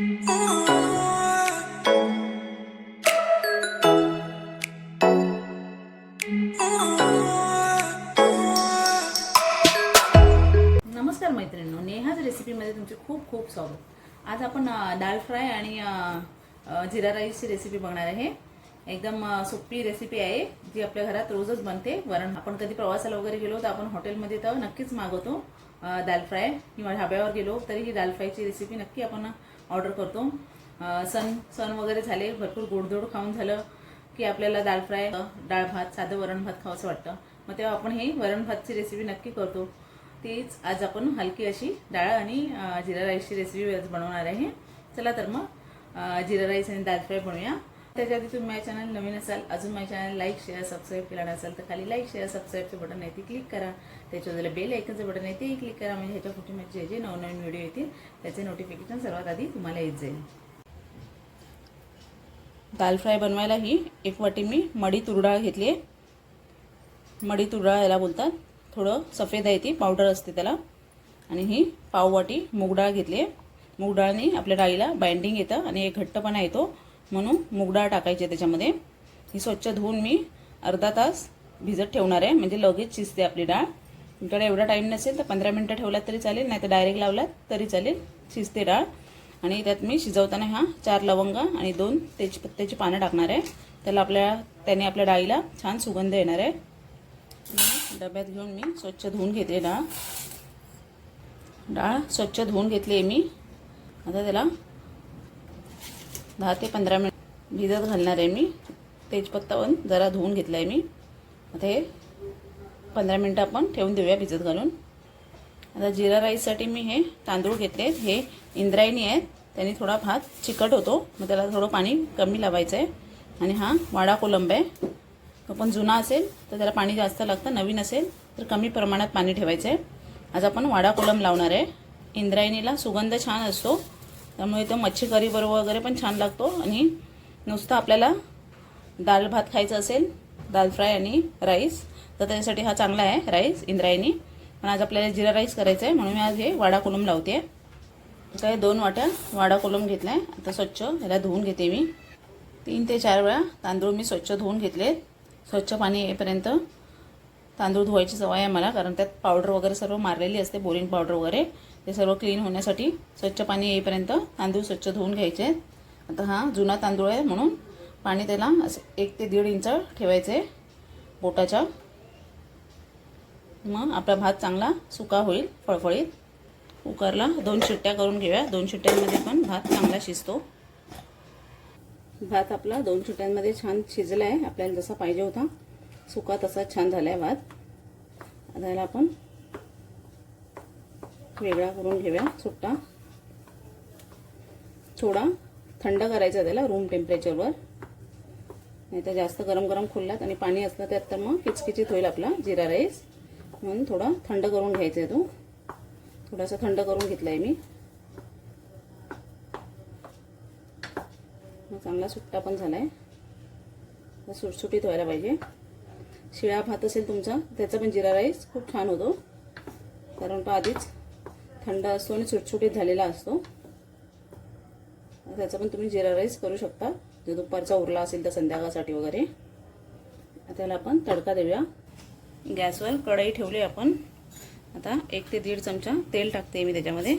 नमस्कार मैत्रिणींनो नेहाज रेसिपीमध्ये तुमचे खूप खूप स्वागत. आज आपण दाल फ्राय आणि जिरा राईसची रेसिपी बघणार आहे. एकदम सोपी रेसिपी आहे जी आपल्या घरात रोजच बनते. वरण आपण कधी प्रवासाला वगैरे गेलो तर आपण हॉटेलमध्ये तर नक्कीच मागवतो दाल फ्राय. किंवा ढाब्यावर गेलो तरी ही दाल फ्रायची रेसिपी नक्की आपण ऑर्डर करतो. सण सण वगैरे झाले भरपूर गोडधोड खाऊन झालं की आपल्याला दाल फ्राय डाळ भात साधं वरण भात खावंसं वाटतं. मग तेव्हा आपण ही वरण भातची रेसिपी नक्की करतो. तीच आज आपण हलकी अशी डाळ आणि जिरा राईसची रेसिपी बनवणार आहे. चला तर मग जिरा राईस आणि दाल फ्राय बनवूया. त्याच्या आधी तुम्ही माझ्या चॅनल नवीन असाल अजून माझ्या चॅनल लाईक शेअर सबस्क्राईब केला नसाल तर खाली लाईक शेअर सबस्क्राईबचं बटन आहे ते क्लिक करा. त्याच्या बेल ऐकनचं बटन आहे तेही क्लिक करा. म्हणजे ह्याच्या पुढे माझे जे जे नवनवीन व्हिडिओ येतील त्याचे नोटिफिकेशन सर्वात आधी तुम्हाला येत जाईल. दाल फ्राय बनवायला ही एक वाटी मी मडी तुरडाळ घेतली आहे. मडी तुरडाळ याला बोलतात. थोडं सफेद आहे ती पावडर असते त्याला. आणि ही पाववाटी मूग डाळ घेतली आहे. मूग डाळने आपल्या डाळीला बाइंडिंग येतं आणि एक घट्टपणा येतो म्हणून मूग डाळ टाकायची आहे त्याच्यामध्ये. ही स्वच्छ धुवून मी अर्धा तास भिजत ठेवणार आहे. म्हणजे लगेच शिजते आपली डाळ. तुमच्याकडे एवढा टाईम नसेल तर पंधरा मिनटं ठेवलात तरी चालेल नाही तर डायरेक्ट लावलात तरी चालेल. शिजते डाळ. आणि त्यात मी शिजवताना हा चार लवंग आणि दोन तेजपत्त्याची पानं टाकणार आहे. त्याला आपल्या त्याने आपल्या डाळीला छान सुगंध येणार आहे. डब्यात घेऊन मी स्वच्छ धुवून घेते डाळ. डाळ स्वच्छ धुवून घेतली आहे मी. आता त्याला दहा ते पंधरा मिनिट भिजत घालणार आहे मी. तेजपत्ता पण जरा धुवून घेतला आहे मी. आता हे पंधरा मिनटं आपण ठेवून देऊया भिजत घालून. आता जिरा राईससाठी मी हे तांदूळ घेतले. आहेत हे इंद्रायणी आहेत. त्यांनी थोडा भात चिकट होतो. मग त्याला थोडं पाणी कमी लावायचं आहे आणि हा वाडा कोलंब आहे. तो पण जुना असेल तर त्याला पाणी जास्त लागतं. नवीन असेल तर कमी प्रमाणात पाणी ठेवायचं आहे आज आपण वाडा कोलम लावणार आहे. इंद्रायणीला सुगंध छान असतो. त्यामुळे तो मच्छी करी बरोबर वगैरे पण छान लागतो. आणि नुसतं आपल्याला दाल भात खायचं असेल दाल फ्राय आणि राईस तर त्याच्यासाठी हा चांगला आहे राईस इंद्रायणी. पण आज आपल्याला जिरा राईस करायचं आहे म्हणून मी आज हे वाडा कोलम लावते. काय दोन वाट्या वाडा कोलम घेतला आहे आता स्वच्छ ह्याला धुवून घेते मी. तीन ते चार वेळा तांदूळ मी स्वच्छ धुवून घेतले. स्वच्छ पाणी येईपर्यंत तांदूळ धुवायची सवय आहे मला कारण त्यात पावडर वगैरे सर्व मारलेली असते बोरिंग पावडर वगैरे. ते सर्व क्लीन होण्यासाठी स्वच्छ पाणी येईपर्यंत तांदूळ स्वच्छ धुवून घ्यायचे. आहेत आता हा जुना तांदूळ आहे म्हणून पाणी त्याला असं एक ते दीड इंच ठेवायचं आहे बोटाच्या. मग आपला भात चांगला सुका होईल फळफळीत. कुकरला दोन शिट्ट्या करून घेऊया. दोन शिट्ट्यांमध्ये पण भात चांगला शिजतो. भात आपला दोन शिट्ट्यांमध्ये छान शिजला आहे आपल्याला जसा पाहिजे होता. सुका तसा छान झाला आहे भात. आता आपण वेगळा करून घेऊया सुट्टा. थोडा थंड करायचा त्याला रूम टेम्परेचरवर नाही तर जास्त गरम गरम खुललात आणि पाणी असलं त्यात तर मग किचकिचीत होईल आपला जिरा राईस. म्हणून थोडा थंड करून घ्यायचा आहे तो. थोडासा थंड करून घेतला आहे मी चांगला सुट्टा पण झाला आहे सुटसुटीत व्हायला पाहिजे. शिळा भात असेल तुमचा त्याचा पण जिरा राईस खूप छान होतो. कारण तो आधीच थंड असतो आणि सुटसुटीत झालेला असतो. त्याचा पण तुम्ही जिरा राईस करू शकता. जर दुपारचा उरला असेल तर संध्याकाळसाठी वगैरे. त्याला आपण तडका देऊया. गॅसवर कढई ठेवली आपण. आता एक ते दीड चमचा तेल टाकते मी त्याच्यामध्ये.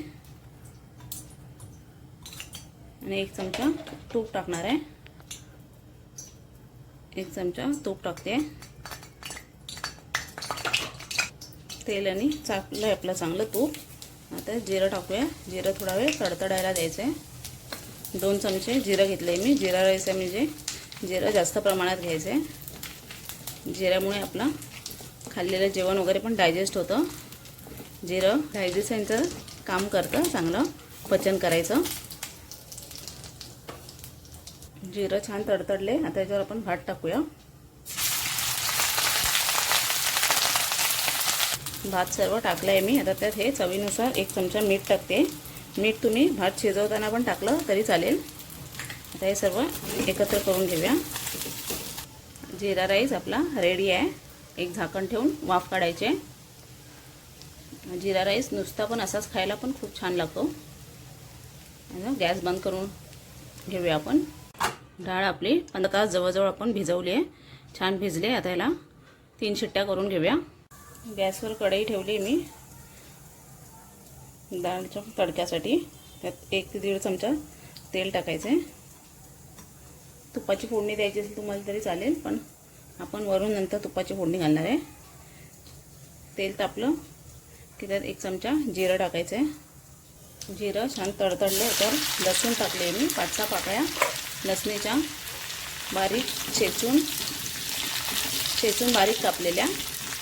आणि एक चमचा तूप टाकणार आहे. एक चमचा तूप टाकते. तेल आणि चाकलं आहे आपलं चांगलं तूप. आता जिरं टाकूया. जिरं थोडा वेळ तडतडायला द्यायचं आहे दोन चमचे जिरं घेतलं आहे मी. जिरा राईस आहे म्हणजे जिरं जास्त प्रमाणात घ्यायचं आहे जिऱ्यामुळे आपलं खाल्लेलं जेवण वगैरे पण डायजेस्ट होतं. जिरं डायजेशनचं काम करतं चांगलं पचन करायचं. जिरं छान तडतडले. आता याच्यावर आपण भात टाकूया. भात सर्व टाकलं आहे मी. आता त्यात हे चवीनुसार एक चमचा मीठ टाकते. मीठ तुम्ही भात शिजवताना पण टाकलं तरी चालेल. आता हे सर्व एकत्र करून घेऊया. जिरा राईस आपला रेडी आहे. एक झाकण ठेवून वाफ काढायचे. जिरा राईस नुसता पण असाच खायला पण खूप छान लागतो. गॅस बंद करून घेऊया आपण. डाळ आपली पंधरा तास जवळजवळ आपण भिजवली आहे. छान भिजले आता याला तीन शिट्ट्या करून घेऊया. गॅसवर कढई ठेवली मी. डाळच्या तडक्यासाठी. त्यात एक ते दीड चमचा तेल टाकायचं. आहे तुपाची फोडणी द्यायची असेल तुम्हाला तरी चालेल पण आपण वरून नंतर तुपाची फोडणी घालणार आहे. तेल तापलं की त्यात एक चमचा जिरं टाकायचं. आहे जिरं छान तडतडलं तर लसूण टाकले मी पाच सहा पाकळ्या. लसणीच्या बारीक चेचून चेचून बारीक कापलेल्या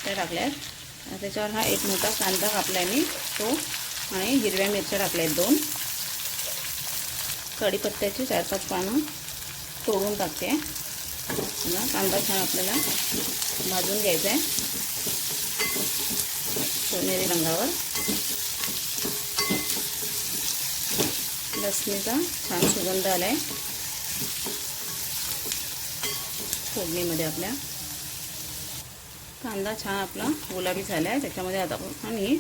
त्या टाकल्या आहेत त्याच्यावर हा एक मोठा कांदा कापला आहे मी तो आणि हिरव्या मिरच्या टाकल्या आहेत दोन. कढीपत्त्याची चार पाच पानं तोडून टाकते. ना कांदा छान आपल्याला भाजून घ्यायचा आहे सोनेरी रंगावर. लसणीचा छान सुगंध आला आहे फोडणीमध्ये आपल्या कांदा छान आपला गुलाबी झाला आहे त्याच्यामध्ये आता आपण आणि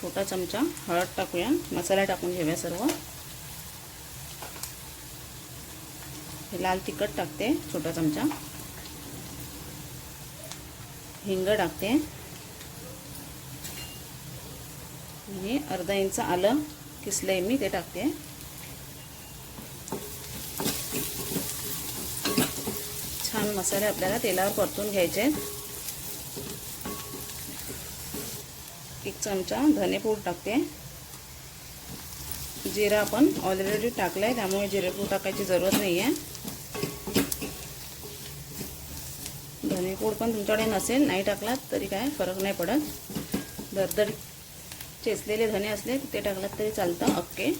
छोटा चमचा हळद टाकूया. मसाला टाकून घेऊया सर्व. हे लाल तिखट टाकते छोटा चमचा. हिंग टाकते. आणि अर्धा इंच आलं किसलंय मी ते टाकते. छान मसाले आपल्याला तेलावर परतून घ्यायचे आहेत. चमचा धनेपूड टाकते. जिरा आपण ऑलरेडी टाकला आहे त्यामुळे जिरेपूड टाकायची जरूरत नाही आहे धनेपूड पण तुमच्याकडे नसेल नाही टाकलात तरी काय फरक नाही पडत. दरदर चेचलेले धने असले ते टाकलात तरी चालतं अक्के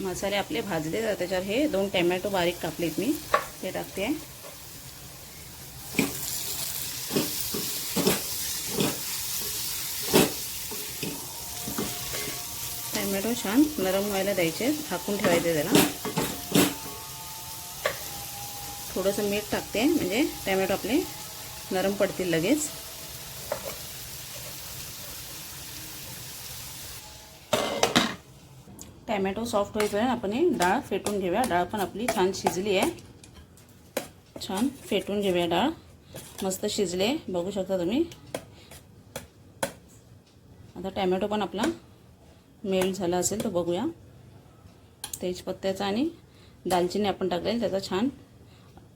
मसाले आपले भाजले तर त्याच्यावर हे दोन टॅमॅटो बारीक कापलेत मी ते टाकते. आहे टॅमॅटो छान नरम व्हायला द्यायचे झाकून ठेवायचे त्याला. थोडंसं मीठ टाकते म्हणजे टॅमॅटो आपले नरम पडतील लगेच. टॅमॅटो सॉफ्ट होईपर्यंत आपण ही डाळ फेटून घेऊया. डाळ पण आपली छान शिजली आहे. छान फेटून घेऊया डाळ. मस्त शिजले बघू शकता तुम्ही. आता टॅमॅटो पण आपला मेल्ट झाला असेल तर बघूया. तेजपत्त्याचा आणि दालचिनी आपण टाकलेली त्याचा छान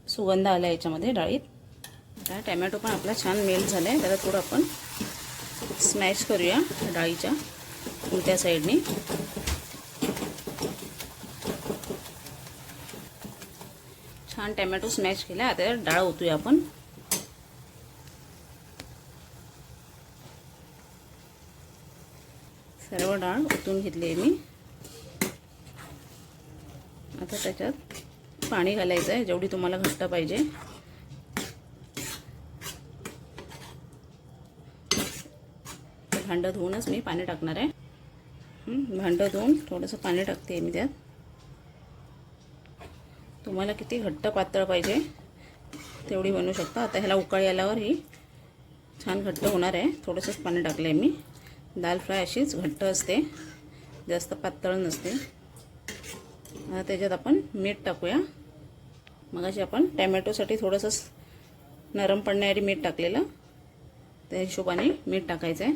सुगंध आला याच्यामध्ये डाळीत. आता टॅमॅटो पण आपला छान मेल्ट झाला आहे त्याला थोडं आपण स्मॅश करूया डाळीच्या उलट्या साईडनी. छान टॅमॅटो स्मॅश केला. आता डाळ ओतूया आपण सर्व डाळ ओतून घेतली आहे मी. आता त्याच्यात पाणी घालायचं आहे जेवढी तुम्हाला घट्ट पाहिजे. भांडं धुवूनच मी पाणी टाकणार आहे. भांडं धुवून थोडंसं पाणी टाकते मी त्यात. तुम्हाला किती घट्ट पातळ पाहिजे तेवढी बनवू शकता. आता ह्याला उकाळी आल्यावर ही छान घट्ट होणार आहे. थोडंसंच पाणी टाकलं आहे मी. दाल फ्राय अशीच घट्ट असते. जास्त पातळ नसते. आता त्याच्यात आपण मीठ टाकूया. मगाशी आपण टॅमॅटोसाठी थोडंसं नरम पडणारी मीठ टाकलेलं. त्या हिशोबाने मीठ टाकायचं आहे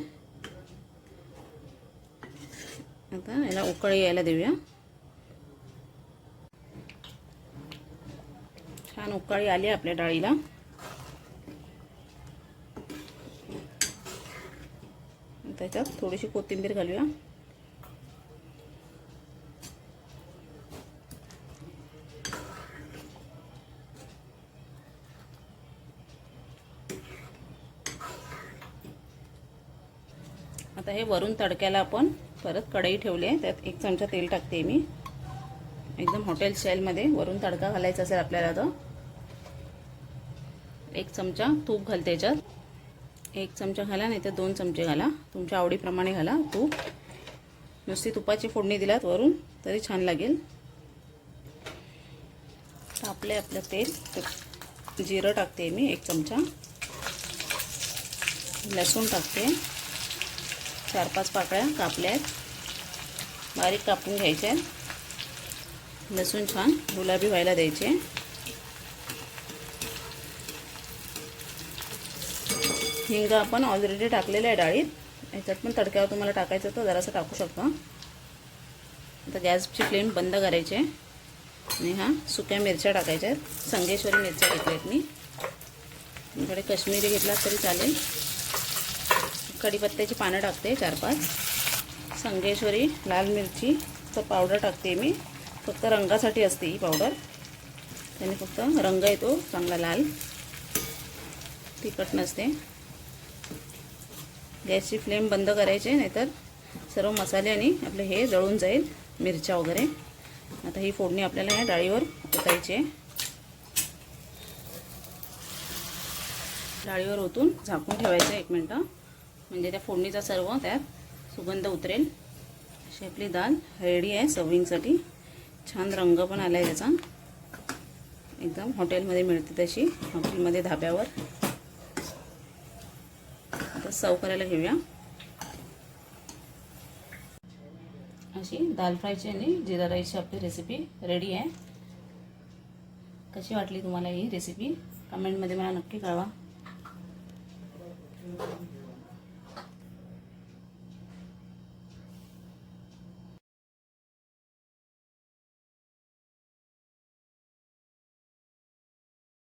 आता याला उकळी यायला देऊया. छान उकळी आली आपल्या डाळीला. त्याच्यात थोडीशी कोथिंबीर घालूया. आता हे वरून तडक्याला आपण परत कढई ठेवली आहे. त्यात एक चमचा तेल टाकते मी. एकदम हॉटेल स्टाईलमध्ये वरून तडका घालायचा असेल आपल्याला तर. एक चमचा तूप घालते याच्यात. एक चमचा घाला नाही तर दोन चमचे घाला. तुमच्या आवडीप्रमाणे घाला. तूप नुसती तुपाची फोडणी दिलात वरून तरी छान लागेल. तापले आपलं तेल. जिरं टाकते मी एक चमचा. लसूण टाकते. चार पाच पाकळ्या कापल्या आहेत बारीक कापून घ्यायचे. लसूण छान गुलाबी व्हायला द्यायचे. हिंग आपण ऑलरेडी टाकलेलं आहे डाळीत. याच्यात पण तडक्यावर तुम्हाला टाकायचं तर जरासं टाकू शकता. आता गॅसची फ्लेम बंद करायची आहे. आणि हा सुक्या मिरच्या टाकायच्या आहेत. संगेश्वरी मिरच्या घेतल्या आहेत मी. तुमच्याकडे कश्मीरी घेतलात तरी चालेल. कढीपत्त्याची पानं टाकते चार पाच. संगेश्वरी लाल मिरचीचं पावडर टाकते मी. फक्त रंगासाठी असते ही पावडर त्याने फक्त रंग येतो चांगला लाल. तिखट नसते. गॅसची फ्लेम बंद करायची नाहीतर सर्व मसाले आणि आपले हे जळून जाईल मिरच्या वगैरे. आता ही फोडणी आपल्याला या डाळीवर ओतायची आहे. डाळीवर ओतून झाकून ठेवायचं एक मिनटं. म्हणजे त्या फोडणीचा सर्व त्यात सुगंध उतरेल. अशी आपली दाल रेडी आहे सर्विंगसाठी. छान रंग पण आला आहे त्याचा. एकदम हॉटेलमध्ये मिळते तशी हॉटेलमध्ये धाब्यावर. सर्व करायला घेऊया. अशी दाल फ्रायची आणि जिरा राईसची आपली रेसिपी रेडी आहे. कशी वाटली तुम्हाला ही रेसिपी कमेंटमध्ये मला नक्की कळवा.